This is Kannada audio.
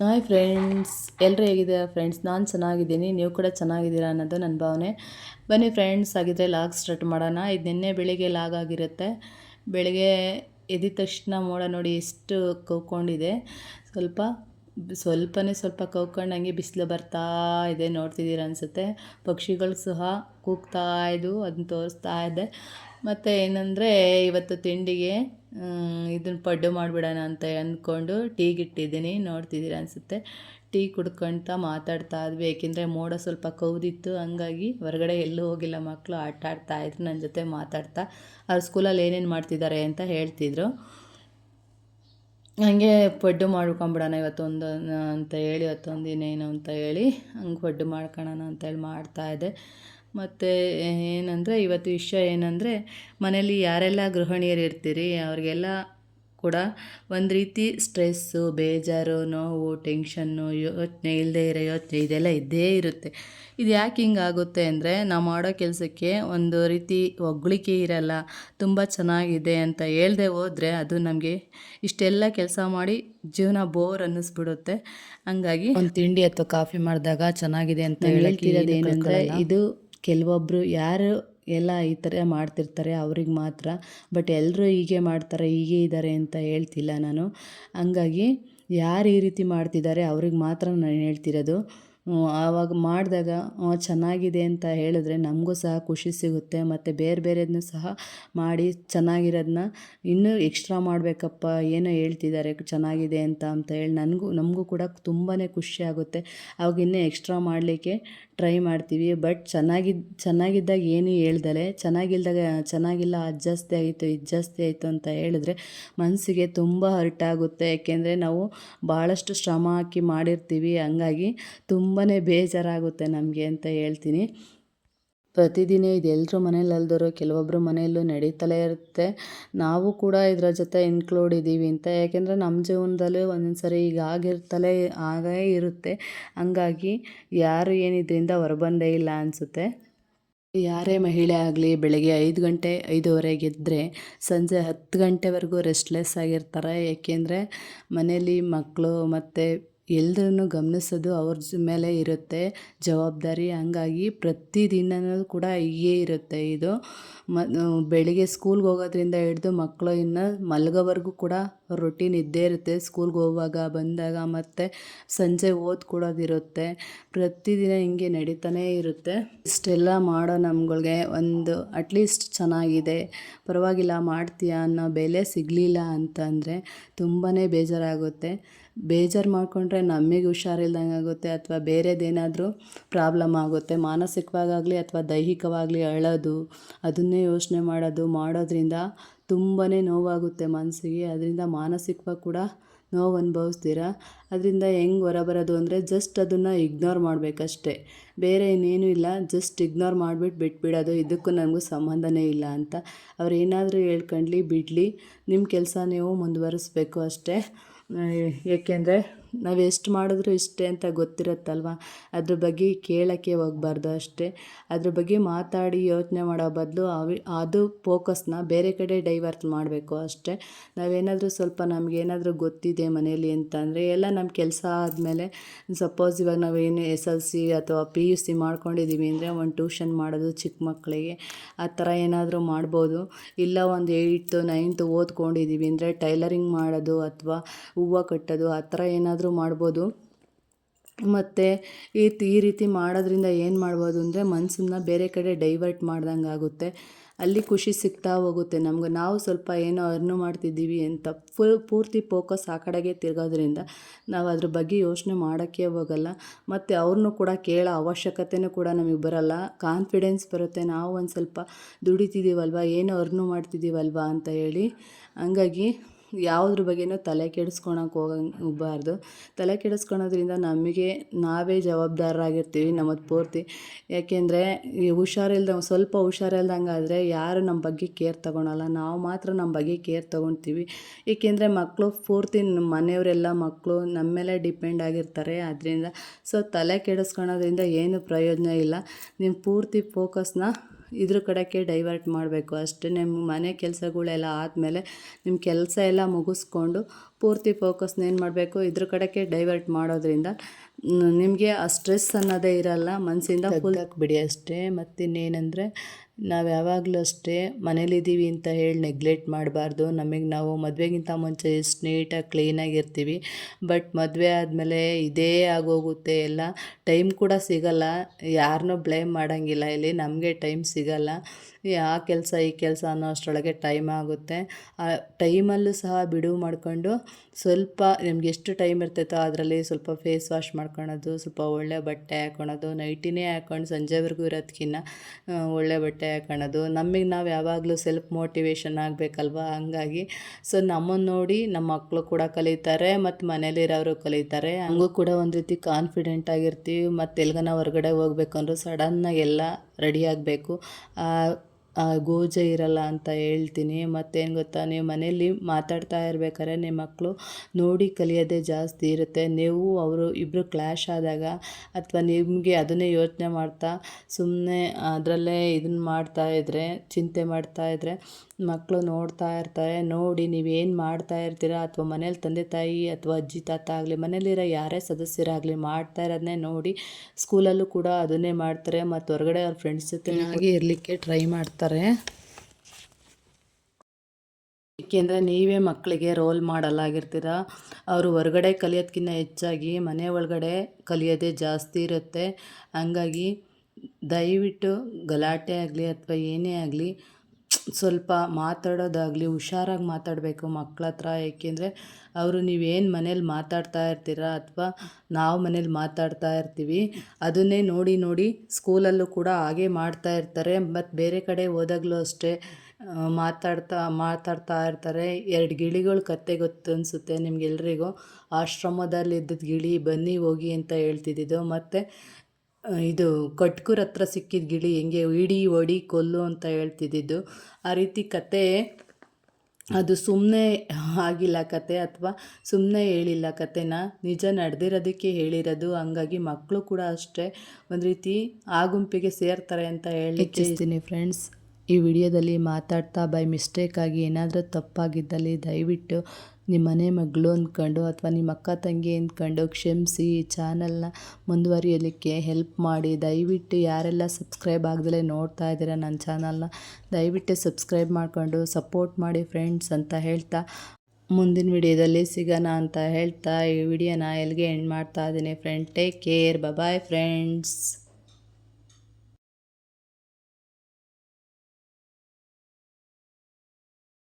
ಹಾಯ್ ಫ್ರೆಂಡ್ಸ್ ಎಲ್ಲರೂ ಹೇಗಿದ್ದೀರಾ ಫ್ರೆಂಡ್ಸ್? ನಾನು ಚೆನ್ನಾಗಿದ್ದೀನಿ, ನೀವು ಕೂಡ ಚೆನ್ನಾಗಿದ್ದೀರಾ ಅನ್ನೋದು ನನ್ನ ಭಾವನೆ. ಬನ್ನಿ ಫ್ರೆಂಡ್ಸ್ ಆಗಿದ್ದರೆ ಲಾಗ್ ಸ್ಟಾರ್ಟ್ ಮಾಡೋಣ. ಇದು ನಿನ್ನೆ ಬೆಳಿಗ್ಗೆ ಲಾಗ್ ಆಗಿರುತ್ತೆ. ಬೆಳಿಗ್ಗೆ ಎದ್ದ ತಕ್ಷಣ ಮೋಡ ನೋಡಿ ಎಷ್ಟು ಕೌಕೊಂಡಿದೆ ಸ್ವಲ್ಪ, ಸ್ವಲ್ಪನೇ ಸ್ವಲ್ಪ ಕವ್ಕೊಂಡಂಗೆ ಬಿಸಿಲು ಬರ್ತಾ ಇದೆ, ನೋಡ್ತಿದ್ದೀರ ಅನಿಸುತ್ತೆ. ಪಕ್ಷಿಗಳು ಸಹ ಕೂಗ್ತಾ ಇದ್ದು ಅದನ್ನ ತೋರಿಸ್ತಾ ಇದ್ದೆ ಮತ್ತು ಏನಂದರೆ ಇವತ್ತು ತಿಂಡಿಗೆ ಇದನ್ನು ಪಡ್ಡು ಮಾಡಿಬಿಡೋಣ ಅಂತ ಅಂದ್ಕೊಂಡು ಟೀಗಿಟ್ಟಿದ್ದೀನಿ ನೋಡ್ತಿದ್ದೀರ ಅನಿಸುತ್ತೆ. ಟೀ ಕುಡ್ಕೊಳ್ತಾ ಮಾತಾಡ್ತಾ ಇದ್ವಿ. ಏಕೆಂದರೆ ಮೋಡ ಸ್ವಲ್ಪ ಕೌದಿತ್ತು. ಹಂಗಾಗಿ ಹೊರಗಡೆ ಎಲ್ಲೂ ಹೋಗಿಲ್ಲ ಮಕ್ಕಳು ಆಟ ಆಡ್ತಾ ಇದ್ರು. ನನ್ನ ಜೊತೆ ಮಾತಾಡ್ತಾ. ಅವ್ರ ಸ್ಕೂಲಲ್ಲಿ ಏನೇನು ಮಾಡ್ತಿದ್ದಾರೆ ಅಂತ ಹೇಳ್ತಿದ್ರು. ಹಂಗೆ ಪಡ್ಡು ಮಾಡ್ಕೊಂಬಿಡೋಣ ಇವತ್ತೊಂದು ಅಂತ ಹೇಳಿ, ಇವತ್ತೊಂದು ದಿನ ಏನು ಅಂತ ಹೇಳಿ ಹಂಗೆ ಪಡ್ಡು ಮಾಡ್ಕೊಳ್ಳೋಣ ಅಂತೇಳಿ ಮಾಡ್ತಾಯಿದ್ದೆ ಮತ್ತು ಏನಂದರೆ ಇವತ್ತು ವಿಷಯ ಏನಂದರೆ ಮನೇಲಿ ಯಾರೆಲ್ಲ ಗೃಹಿಣಿಯರು ಇರ್ತೀರಿ ಅವ್ರಿಗೆಲ್ಲ ಕೂಡ ಒಂದು ರೀತಿ ಸ್ಟ್ರೆಸ್ಸು ಬೇಜಾರು ನೋವು ಟೆನ್ಷನ್ನು ಯೋಚನೆ ಇಲ್ಲದೆ ಇರೋ ಯೋಚನೆ ಇದೆಲ್ಲ ಇದ್ದೇ ಇರುತ್ತೆ. ಇದು ಯಾಕೆ ಹಿಂಗಾಗುತ್ತೆ ಅಂದರೆ ನಾವು ಮಾಡೋ ಕೆಲಸಕ್ಕೆ ಒಂದು ರೀತಿ ಒಗ್ಳಿಕೆ ಇರಲ್ಲ ತುಂಬ ಚೆನ್ನಾಗಿದೆ ಅಂತ ಹೇಳ್ದೆ ಹೋದರೆ ಅದು ನಮಗೆ ಇಷ್ಟೆಲ್ಲ ಕೆಲಸ ಮಾಡಿ ಜೀವನ ಬೋರ್ ಅನ್ನಿಸ್ಬಿಡುತ್ತೆ. ಹಂಗಾಗಿ ಒಂದು ತಿಂಡಿ ಅಥವಾ ಕಾಫಿ ಮಾಡಿದಾಗ ಚೆನ್ನಾಗಿದೆ ಅಂತ ಹೇಳ್ತಿರೋದೇನೆಂದರೆ ಇದು ಕೆಲವೊಬ್ಬರು ಯಾರು ಎಲ್ಲ ಈ ಥರ ಮಾಡ್ತಿರ್ತಾರೆ ಅವ್ರಿಗೆ ಮಾತ್ರ. ಬಟ್ ಎಲ್ಲರೂ ಹೀಗೆ ಮಾಡ್ತಾರೆ, ಹೀಗೆ ಇದ್ದಾರೆ ಅಂತ ಹೇಳ್ತಿಲ್ಲ ನಾನು. ಹಂಗಾಗಿ ಯಾರು ಈ ರೀತಿ ಮಾಡ್ತಿದ್ದಾರೆ ಅವ್ರಿಗೆ ಮಾತ್ರ ನಾನು ಹೇಳ್ತಿರೋದು. ಆವಾಗ ಮಾಡಿದಾಗ ಚೆನ್ನಾಗಿದೆ ಅಂತ ಹೇಳಿದ್ರೆ ನಮಗೂ ಸಹ ಖುಷಿ ಸಿಗುತ್ತೆ, ಮತ್ತು ಬೇರೆ ಬೇರೆದನ್ನು ಸಹ ಮಾಡಿ ಚೆನ್ನಾಗಿರೋದನ್ನ ಇನ್ನೂ ಎಕ್ಸ್ಟ್ರಾ ಮಾಡಬೇಕಪ್ಪ, ಏನೋ ಹೇಳ್ತಿದ್ದಾರೆ, ಚೆನ್ನಾಗಿದೆ ಅಂತ ಅಂತ ಹೇಳಿ ನನಗೂ, ನಮಗೂ ಕೂಡ ತುಂಬಾ ಖುಷಿ ಆಗುತ್ತೆ. ಅವಾಗ ಇನ್ನೂ ಎಕ್ಸ್ಟ್ರಾ ಮಾಡಲಿಕ್ಕೆ ಟ್ರೈ ಮಾಡ್ತೀವಿ ಬಟ್ ಚೆನ್ನಾಗಿದ್ದ ಚೆನ್ನಾಗಿದ್ದಾಗ ಏನು ಹೇಳ್ದಲೆ, ಚೆನ್ನಾಗಿಲ್ದಾಗ, ಚೆನ್ನಾಗಿಲ್ಲ, ಅದು ಜಾಸ್ತಿ ಆಯಿತು, ಇದು ಜಾಸ್ತಿ ಆಯಿತು ಅಂತ ಹೇಳಿದ್ರೆ ಮನಸ್ಸಿಗೆ ತುಂಬ ಹರ್ಟ್ ಆಗುತ್ತೆ. ಯಾಕೆಂದರೆ ನಾವು ಭಾಳಷ್ಟು ಶ್ರಮ ಹಾಕಿ ಮಾಡಿರ್ತೀವಿ, ಹಂಗಾಗಿ ತುಂಬಾ ಬೇಜಾರಾಗುತ್ತೆ ನಮಗೆ ಅಂತ ಹೇಳ್ತೀನಿ. ಪ್ರತಿದಿನ ಇದು ಎಲ್ಲರ ಮನೇಲಿ ಅಲ್ದರೂ ಕೆಲವೊಬ್ಬರು ಮನೆಯಲ್ಲೂ ನಡೀತಲೇ ಇರುತ್ತೆ. ನಾವು ಕೂಡ ಇದರ ಜೊತೆ ಇನ್ಕ್ಲೂಡ್ ಇದ್ದೀವಿ ಅಂತ. ಯಾಕೆಂದರೆ ನಮ್ಮ ಜೀವನದಲ್ಲೂ ಒಂದೊಂದು ಸರಿ ಈಗ ಆಗಿರ್ತಲೇ, ಆಗೇ ಇರುತ್ತೆ. ಹಂಗಾಗಿ ಯಾರು ಏನಿದ್ರಿಂದ ಹೊರಬಂದೇ ಇಲ್ಲ ಅನಿಸುತ್ತೆ. ಯಾರೇ ಮಹಿಳೆ ಆಗಲಿ, ಬೆಳಗ್ಗೆ ಐದು ಗಂಟೆ ಐದೂವರೆಗೆ ಸಂಜೆ ಹತ್ತು ಗಂಟೆವರೆಗೂ ರೆಸ್ಟ್ಲೆಸ್ ಆಗಿರ್ತಾರೆ. ಏಕೆಂದರೆ ಮನೇಲಿ ಮಕ್ಕಳು ಮತ್ತು ಎಲ್ರನ್ನೂ ಗಮನಿಸೋದು ಅವ್ರ ಮೇಲೆ ಇರುತ್ತೆ. ಜವಾಬ್ದಾರಿ ಹಂಗಾಗಿ ಪ್ರತಿದಿನವೂ ಕೂಡ ಹೀಗೇ ಇರುತ್ತೆ ಇದು. ಮ ಬೆಳಿಗ್ಗೆ ಸ್ಕೂಲ್ಗೆ ಹೋಗೋದ್ರಿಂದ ಹಿಡ್ದು ಮಕ್ಕಳು ಇನ್ನು ಮಲಗೋವರೆಗೂ ಕೂಡ ರೊಟೀನ್ ಇದ್ದೇ ಇರುತ್ತೆ. ಸ್ಕೂಲ್ಗೆ ಹೋಗುವಾಗ, ಬಂದಾಗ ಮತ್ತು ಸಂಜೆ ಓದ್ಕೊಡೋದಿರುತ್ತೆ ಪ್ರತಿದಿನ ಹಿಂಗೆ ನಡೀತಾನೇ ಇರುತ್ತೆ. ಇಷ್ಟೆಲ್ಲ ಮಾಡೋ ನಮ್ಗಳಿಗೆ ಒಂದು ಅಟ್ಲೀಸ್ಟ್ ಚೆನ್ನಾಗಿದೆ. ಪರವಾಗಿಲ್ಲ ಮಾಡ್ತೀಯಾ ಅನ್ನೋ ಬೆಲೆ ಸಿಗಲಿಲ್ಲ ಅಂತಂದರೆ ತುಂಬಾ ಬೇಜಾರಾಗುತ್ತೆ. ಬೇಜಾರು ಮಾಡಿಕೊಂಡ್ರೆ ನಮಗೆ ಹುಷಾರಿಲ್ದಂಗೆ ಆಗುತ್ತೆ ಅಥವಾ ಬೇರೆದೇನಾದರೂ ಪ್ರಾಬ್ಲಮ್ ಆಗುತ್ತೆ. ಮಾನಸಿಕವಾಗಲಿ ಅಥವಾ ದೈಹಿಕವಾಗಲಿ ಅಳೋದು, ಅದನ್ನೇ ಯೋಚನೆ ಮಾಡೋದು ಮಾಡೋದ್ರಿಂದ ತುಂಬಾ ನೋವಾಗುತ್ತೆ ಮನಸ್ಸಿಗೆ ಅದರಿಂದ ಮಾನಸಿಕವಾಗಿ ಕೂಡ ನೋವು ಅನುಭವಿಸ್ತೀರ? ಅದರಿಂದ ಹೆಂಗೆ ಹೊರಬರೋದು ಅಂದರೆ ಜಸ್ಟ್ ಅದನ್ನು ಇಗ್ನೋರ್ ಮಾಡಬೇಕಷ್ಟೆ. ಬೇರೆ ಇನ್ನೇನೂ ಇಲ್ಲ ಜಸ್ಟ್ ಇಗ್ನೋರ್ ಮಾಡಿಬಿಟ್ಟು ಬಿಟ್ಬಿಡೋದು. ಇದಕ್ಕೂ ನನಗೂ ಸಂಬಂಧನೇ ಇಲ್ಲ ಅಂತ. ಅವ್ರು ಏನಾದರೂ ಹೇಳ್ಕೊಂಡ್ಲಿ ಬಿಡಲಿ ನಿಮ್ಮ ಕೆಲಸ ನೀವು ಮುಂದುವರಿಸ್ಬೇಕು ಅಷ್ಟೇ. ಏಕೆಂದರೆ ನಾವು ಎಷ್ಟು ಮಾಡಿದ್ರು ಇಷ್ಟೇ ಅಂತ ಗೊತ್ತಿರುತ್ತಲ್ವ? ಅದ್ರ ಬಗ್ಗೆ ಕೇಳೋಕ್ಕೆ ಹೋಗ್ಬಾರ್ದು ಅಷ್ಟೇ. ಅದ್ರ ಬಗ್ಗೆ ಮಾತಾಡಿ ಯೋಚನೆ ಮಾಡೋ ಬದಲು ಅವಿ, ಅದು ಫೋಕಸ್ನ ಬೇರೆ ಕಡೆ ಡೈವರ್ಟ್ ಮಾಡಬೇಕು ಅಷ್ಟೇ. ನಾವೇನಾದರೂ ಸ್ವಲ್ಪ ನಮಗೇನಾದರೂ ಗೊತ್ತಿದೆ ಮನೇಲಿ ಅಂತಂದರೆ ಎಲ್ಲ ನಮ್ಮ ಕೆಲಸ ಆದಮೇಲೆ ಸಪೋಸ್ ಇವಾಗ ನಾವು ಏನು ಎಸ್ ಎಲ್ ಸಿ ಅಥವಾ ಪಿ ಯು ಸಿ ಮಾಡ್ಕೊಂಡಿದ್ದೀವಿ ಅಂದರೆ ಒಂದು ಟ್ಯೂಷನ್ ಮಾಡೋದು ಚಿಕ್ಕ ಮಕ್ಕಳಿಗೆ ಆ ಥರ ಏನಾದರೂ ಮಾಡ್ಬೋದು. ಇಲ್ಲ ಒಂದು ಏಯ್ತು ನೈನ್ತು ಓದ್ಕೊಂಡಿದ್ದೀವಿ ಅಂದರೆ ಟೈಲರಿಂಗ್ ಮಾಡೋದು ಅಥವಾ ಹೂವು ಕಟ್ಟೋದು ಆ ಥರ ಏನಾದರೂ ಮಾಡ್ಬೋದು. ಮತ್ತು ಈ ಈ ರೀತಿ ಮಾಡೋದ್ರಿಂದ ಏನು ಮಾಡ್ಬೋದು ಅಂದರೆ ಮನಸ್ಸನ್ನ ಬೇರೆ ಕಡೆ ಡೈವರ್ಟ್ ಮಾಡ್ದಂಗೆ ಆಗುತ್ತೆ. ಅಲ್ಲಿ ಖುಷಿ ಸಿಗ್ತಾ ಹೋಗುತ್ತೆ ನಮ್ಗೆ. ನಾವು ಸ್ವಲ್ಪ ಏನೋ ಅರ್ನು ಮಾಡ್ತಿದ್ದೀವಿ ಅಂತ ಫುಲ್ ಪೂರ್ತಿ ಫೋಕಸ್ ಆ ಕಡೆಗೆ ತಿರ್ಗೋದ್ರಿಂದ ನಾವು ಅದ್ರ ಬಗ್ಗೆ ಯೋಚನೆ ಮಾಡೋಕ್ಕೆ ಹೋಗಲ್ಲ. ಮತ್ತು ಅವ್ರನ್ನೂ ಕೂಡ ಕೇಳೋ ಅವಶ್ಯಕತೆಯೂ ಕೂಡ ನಮಗೆ ಬರಲ್ಲ. ಕಾನ್ಫಿಡೆನ್ಸ್ ಬರುತ್ತೆ. ನಾವು ಒಂದು ಸ್ವಲ್ಪ ದುಡಿತಿದ್ದೀವಲ್ವ ಏನೋ ಅರ್ನು ಮಾಡ್ತಿದ್ದೀವಲ್ವ ಅಂತ ಹೇಳಿ. ಹಂಗಾಗಿ ಯಾವುದ್ರ ಬಗ್ಗೆನೂ ತಲೆ ಕೆಡಿಸ್ಕೊಳಕ್ಕೆ ಹೋಗಬಾರ್ದು. ತಲೆ ಕೆಡಿಸ್ಕೊಳೋದ್ರಿಂದ ನಮಗೆ ನಾವೇ ಜವಾಬ್ದಾರರಾಗಿರ್ತೀವಿ ನಮ್ಮದು ಪೂರ್ತಿ. ಯಾಕೆಂದರೆ ಈ ಹುಷಾರಿಲ್ದ ಸ್ವಲ್ಪ ಹುಷಾರಿಲ್ದಂಗಾದರೆ ಯಾರು ನಮ್ಮ ಬಗ್ಗೆ ಕೇರ್ ತಗೊಳಲ್ಲ. ನಾವು ಮಾತ್ರ ನಮ್ಮ ಬಗ್ಗೆ ಕೇರ್ ತೊಗೊತೀವಿ. ಏಕೆಂದರೆ ಮಕ್ಕಳು ಪೂರ್ತಿ ಮನೆಯವರೆಲ್ಲ ಮಕ್ಕಳು ನಮ್ಮ ಮೇಲೆ ಡಿಪೆಂಡ್ ಆಗಿರ್ತಾರೆ. ಅದರಿಂದ ಸೊ ತಲೆ ಕೆಡಿಸ್ಕೊಳೋದ್ರಿಂದ ಏನು ಪ್ರಯೋಜನ ಇಲ್ಲ. ನಿಮ್ಮ ಪೂರ್ತಿ ಫೋಕಸ್ನ ಇದ್ರ ಕಡೆಗೆ ಡೈವರ್ಟ್ ಮಾಡಬೇಕು. ಅಷ್ಟೇ ನಿಮ್ಮ ಮನೆ ಕೆಲಸಗಳೆಲ್ಲ ಆದಮೇಲೆ ನಿಮ್ಮ ಕೆಲಸ ಎಲ್ಲ ಮುಗಿಸ್ಕೊಂಡು ಪೂರ್ತಿ ಫೋಕಸ್ನ ಏನು ಮಾಡಬೇಕು? ಇದ್ರ ಕಡೆಗೆ ಡೈವರ್ಟ್ ಮಾಡೋದ್ರಿಂದ ನಿಮಗೆ ಆ ಸ್ಟ್ರೆಸ್ ಅನ್ನೋದೇ ಇರಲ್ಲ ಮನಸ್ಸಿಂದ ಫುಲ್ ಬಿಡಿ ಅಷ್ಟೇ. ಮತ್ತಿನ್ನೇನೆಂದರೆ ನಾವು ಯಾವಾಗಲೂ ಅಷ್ಟೇ ಮನೇಲಿದ್ದೀವಿ ಅಂತ ಹೇಳಿ ನೆಗ್ಲೆಕ್ಟ್ ಮಾಡಬಾರ್ದು. ನಮಗೆ ನಾವು ಮದುವೆಗಿಂತ ಮುಂಚೆ ಎಷ್ಟು ನೀಟಾಗಿ ಕ್ಲೀನಾಗಿರ್ತೀವಿ ಬಟ್ ಮದುವೆ ಆದಮೇಲೆ ಇದೇ ಆಗೋಗುತ್ತೆ ಎಲ್ಲ. ಟೈಮ್ ಕೂಡ ಸಿಗಲ್ಲ. ಯಾರನ್ನೂ ಬ್ಲೇಮ್ ಮಾಡೋಂಗಿಲ್ಲ. ಇಲ್ಲಿ ನಮಗೆ ಟೈಮ್ ಸಿಗಲ್ಲ. ಆ ಕೆಲಸ, ಈ ಕೆಲಸ ಅನ್ನೋ ಅಷ್ಟರೊಳಗೆ ಟೈಮ್ ಆಗುತ್ತೆ. ಆ ಟೈಮಲ್ಲೂ ಸಹ ಬಿಡುವು ಮಾಡಿಕೊಂಡು ಸ್ವಲ್ಪ ನಿಮ್ಗೆ ಎಷ್ಟು ಟೈಮ್ ಇರ್ತೈತೋ ಅದರಲ್ಲಿ ಸ್ವಲ್ಪ ಫೇಸ್ ವಾಶ್ ಮಾಡ್ಕೊಳೋದು, ಸ್ವಲ್ಪ ಒಳ್ಳೆ ಬಟ್ಟೆ ಹಾಕೊಳೋದು ನೈಟಿನೇ ಹಾಕೊಂಡು ಸಂಜೆವರೆಗೂ ಇರೋದಕ್ಕಿಂತ ಒಳ್ಳೆ ಬಟ್ಟೆ ಹಾಕೊಳೋದು. ನಮಗೆ ನಾವು ಯಾವಾಗಲೂ ಸೆಲ್ಫ್ ಮೋಟಿವೇಶನ್ ಆಗಬೇಕಲ್ವ? ಹಂಗಾಗಿ ಸೊ ನಮ್ಮನ್ನು ನೋಡಿ ನಮ್ಮ ಮಕ್ಕಳು ಕೂಡ ಕಲಿತಾರೆ, ಮತ್ತು ಮನೇಲಿರೋರು ಕಲಿತಾರೆ. ಹಂಗೂ ಕೂಡ ಒಂದು ರೀತಿ ಕಾನ್ಫಿಡೆಂಟ್ ಆಗಿರ್ತೀವಿ, ಮತ್ತು ಎಲ್ಗನ ಹೊರಗಡೆ ಹೋಗ್ಬೇಕಂದ್ರೂ ಸಡನ್ನಾಗಿ ಎಲ್ಲ ರೆಡಿ ಆಗಬೇಕು. ಗೋಜೆ ಇರಲ್ಲ ಅಂತ ಹೇಳ್ತೀನಿ. ಮತ್ತೇನು ಗೊತ್ತಾ? ನೀವು ಮನೇಲಿ ಮಾತಾಡ್ತಾ ಇರ್ಬೇಕಾದ್ರೆ ನಿಮ್ಮ ಮಕ್ಕಳು ನೋಡಿ ಕಲಿಯೋದೇ ಜಾಸ್ತಿ ಇರುತ್ತೆ. ನೀವು, ಅವರು ಇಬ್ಬರು ಕ್ಲ್ಯಾಶ್ ಆದಾಗ ಅಥವಾ ನಿಮಗೆ ಅದನ್ನೇ ಯೋಚನೆ ಮಾಡ್ತಾ ಸುಮ್ಮನೆ ಅದರಲ್ಲೇ ಇದನ್ನ ಮಾಡ್ತಾ ಇದ್ದರೆ ಚಿಂತೆ ಮಾಡ್ತಾ ಇದ್ದರೆ ಮಕ್ಕಳು ನೋಡ್ತಾ ಇರ್ತಾರೆ ನೋಡಿ ನೀವೇನು ಮಾಡ್ತಾ ಇರ್ತೀರ? ಅಥವಾ ಮನೇಲಿ ತಂದೆ ತಾಯಿ ಅಥವಾ ಅಜ್ಜಿ ತಾತ ಆಗಲಿ ಮನೇಲಿರೋ ಯಾರೇ ಸದಸ್ಯರಾಗಲಿ ಮಾಡ್ತಾ ಇರೋದನ್ನೇ ನೋಡಿ ಸ್ಕೂಲಲ್ಲೂ ಕೂಡ ಅದನ್ನೇ ಮಾಡ್ತಾರೆ ಮತ್ತು ಹೊರಗಡೆ ಅವ್ರ ಫ್ರೆಂಡ್ಸ್ ಜೊತೆ ಹಾಗೆ ಇರಲಿಕ್ಕೆ ಟ್ರೈ ಮಾಡ್ತಾರೆ. ಏಕೆಂದರೆ ನೀವೇ ಮಕ್ಕಳಿಗೆ ರೋಲ್ ಮಾಡಲ್ ಆಗಿರ್ತೀರ? ಅವರು ಹೊರಗಡೆ ಕಲಿಯೋದಕ್ಕಿಂತ ಹೆಚ್ಚಾಗಿ ಮನೆ ಒಳಗಡೆ ಕಲಿಯೋದೇ ಜಾಸ್ತಿ ಇರುತ್ತೆ. ಹಂಗಾಗಿ ದಯವಿಟ್ಟು ಗಲಾಟೆ ಆಗಲಿ ಅಥವಾ ಏನೇ ಆಗಲಿ ಸ್ವಲ್ಪ ಮಾತಾಡೋದಾಗಲಿ, ಹುಷಾರಾಗಿ ಮಾತಾಡಬೇಕು ಮಕ್ಳ ಹತ್ರ. ಏಕೆಂದರೆ ಅವರು ನೀವೇನು ಮನೇಲಿ ಮಾತಾಡ್ತಾ ಇರ್ತೀರ ಅಥವಾ ನಾವು ಮನೇಲಿ ಮಾತಾಡ್ತಾ ಇರ್ತೀವಿ, ಅದನ್ನೇ ನೋಡಿ ನೋಡಿ ಸ್ಕೂಲಲ್ಲೂ ಕೂಡ ಹಾಗೆ ಮಾಡ್ತಾ ಇರ್ತಾರೆ. ಮತ್ತು ಬೇರೆ ಕಡೆ ಹೋದಾಗಲೂ ಅಷ್ಟೇ ಮಾತಾಡ್ತಾ ಮಾತಾಡ್ತಾ ಇರ್ತಾರೆ. ಎರಡು ಗಿಳಿಗಳು ಕತೆ ಗೊತ್ತು ಅನಿಸುತ್ತೆ ನಿಮ್ಗೆಲ್ರಿಗೂ. ಆಶ್ರಮದಲ್ಲಿ ಇದ್ದಿದ್ದ ಗಿಳಿ, ಬನ್ನಿ ಹೋಗಿ ಅಂತ ಹೇಳ್ತಿದ್ದಿದ್ದು. ಮತ್ತು ಇದು ಕಟ್ಕೂರ ಹತ್ರ ಸಿಕ್ಕಿದ ಗಿಳಿ ಹೆಂಗೆ ಇಡಿ ಒಡಿ ಕೊಲ್ಲು ಅಂತ ಹೇಳ್ತಿದ್ದಿದ್ದು. ಆ ರೀತಿ ಕತೆ ಅದು ಸುಮ್ಮನೆ ಆಗಿಲ್ಲ ಕತೆ ಅಥವಾ ಸುಮ್ಮನೆ ಹೇಳಿಲ್ಲ ಕತೆನ. ನಿಜ ನಡೆದಿರೋದಕ್ಕೆ ಹೇಳಿರೋದು. ಹಂಗಾಗಿ ಮಕ್ಕಳು ಕೂಡ ಅಷ್ಟೇ. ಒಂದು ರೀತಿ ಆ ಗುಂಪಿಗೆ ಸೇರ್ತಾರೆ ಅಂತ ಹೇಳಿ ಫ್ರೆಂಡ್ಸ್. ಈ ವಿಡಿಯೋದಲ್ಲಿ ಮಾತಾಡ್ತಾ ಬೈ ಮಿಸ್ಟೇಕಾಗಿ ಏನಾದರೂ ತಪ್ಪಾಗಿದ್ದಲ್ಲಿ ದಯವಿಟ್ಟು ನಿಮ್ಮ ಮನೆ ಮಗಳು ಅಂದ್ಕೊಂಡು ಅಥವಾ ನಿಮ್ಮ ಅಕ್ಕ ತಂಗಿ ಅಂದ್ಕೊಂಡು ಕ್ಷಮಿಸಿ ಈ ಚಾನಲ್ನ ಮುಂದುವರಿಯಲಿಕ್ಕೆ ಹೆಲ್ಪ್ ಮಾಡಿ. ದಯವಿಟ್ಟು ಯಾರೆಲ್ಲ ಸಬ್ಸ್ಕ್ರೈಬ್ ಆಗದಲೇ ನೋಡ್ತಾ ಇದ್ದೀರಾ ನನ್ನ ಚಾನಲ್ನ, ದಯವಿಟ್ಟು ಸಬ್ಸ್ಕ್ರೈಬ್ ಮಾಡಿಕೊಂಡು ಸಪೋರ್ಟ್ ಮಾಡಿ ಫ್ರೆಂಡ್ಸ್ ಅಂತ ಹೇಳ್ತಾ ಮುಂದಿನ ವಿಡಿಯೋದಲ್ಲಿ ಸಿಗೋಣ ಅಂತ ಹೇಳ್ತಾ ಈ ವಿಡಿಯೋನ ಎಲ್ಲಿಗೆ ಎಂಡ್ ಮಾಡ್ತಾ ಇದ್ದೀನಿ friend, take care bye friends.